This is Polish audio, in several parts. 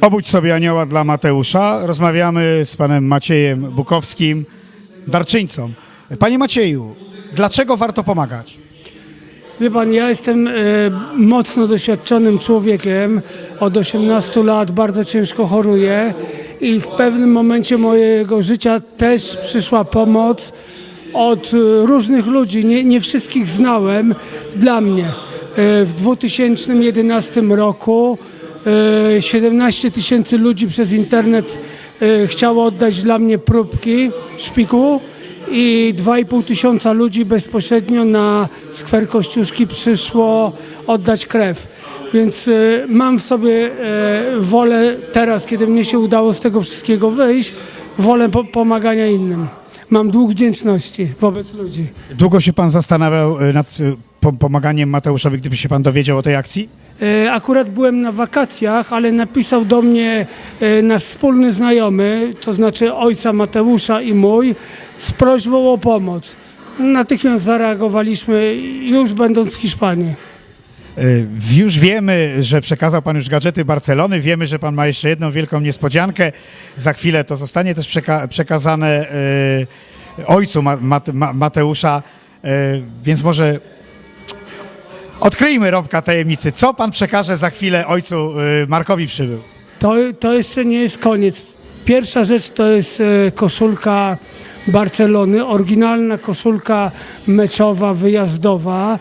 Obudź sobie anioła dla Mateusza. Rozmawiamy z panem Maciejem Bukowskim, darczyńcą. Panie Macieju, dlaczego warto pomagać? Wie pan, ja jestem e, mocno doświadczonym człowiekiem. Od 18 lat bardzo ciężko choruję i w pewnym momencie mojego życia też przyszła pomoc od e, różnych ludzi. Nie, nie wszystkich znałem dla mnie. E, w 2011 roku 17 tysięcy ludzi przez internet e, chciało oddać dla mnie próbki szpiku i 2,5 tysiąca ludzi bezpośrednio na skwer Kościuszki przyszło oddać krew. Więc e, mam w sobie e, wolę teraz, kiedy mnie się udało z tego wszystkiego wyjść, wolę po pomagania innym. Mam dług wdzięczności wobec ludzi. Długo się pan zastanawiał y, nad y, po- pomaganiem Mateuszowi, gdyby się pan dowiedział o tej akcji? E, Akurat byłem na wakacjach, ale napisał do mnie e, nasz wspólny znajomy, to znaczy ojca Mateusza i mój, z prośbą o pomoc. Natychmiast zareagowaliśmy, już będąc w Hiszpanii. Y, Już wiemy, że przekazał pan już gadżety Barcelony. Wiemy, że pan ma jeszcze jedną wielką niespodziankę. Za chwilę to zostanie też przeka- przekazane y, ojcu Ma- Mate- Ma- Mateusza. Y, Więc może odkryjmy rąbka tajemnicy. Co pan przekaże za chwilę ojcu Markowi przybył? To, to jeszcze nie jest koniec. Pierwsza rzecz to jest koszulka Barcelony, oryginalna koszulka meczowa, wyjazdowa,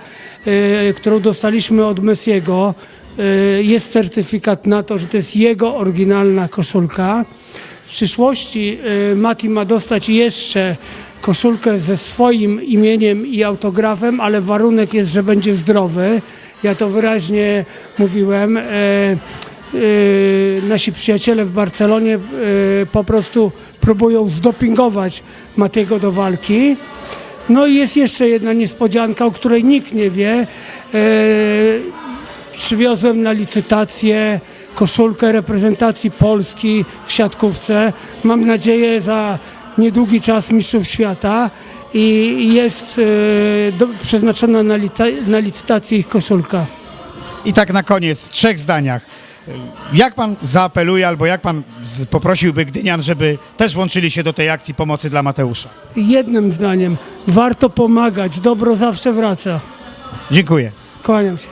którą dostaliśmy od Messiego. E, Jest certyfikat na to, że to jest jego oryginalna koszulka. W przyszłości e, Mati ma dostać jeszcze koszulkę ze swoim imieniem i autografem, ale warunek jest, że będzie zdrowy. Ja to wyraźnie mówiłem. E, nasi przyjaciele w Barcelonie po prostu próbują zdopingować Matiego do walki. No i jest jeszcze jedna niespodzianka, o której nikt nie wie. Yy, Przywiozłem na licytację koszulkę reprezentacji Polski w siatkówce. Mam nadzieję za niedługi czas mistrzów świata i jest yy, do, przeznaczona na, na licytację ich koszulka. I tak na koniec, w trzech zdaniach. Jak pan zaapeluje albo jak pan z- poprosiłby Gdynian, żeby też włączyli się do tej akcji pomocy dla Mateusza? Jednym zdaniem, warto pomagać, dobro zawsze wraca. Dziękuję. Kłaniam się.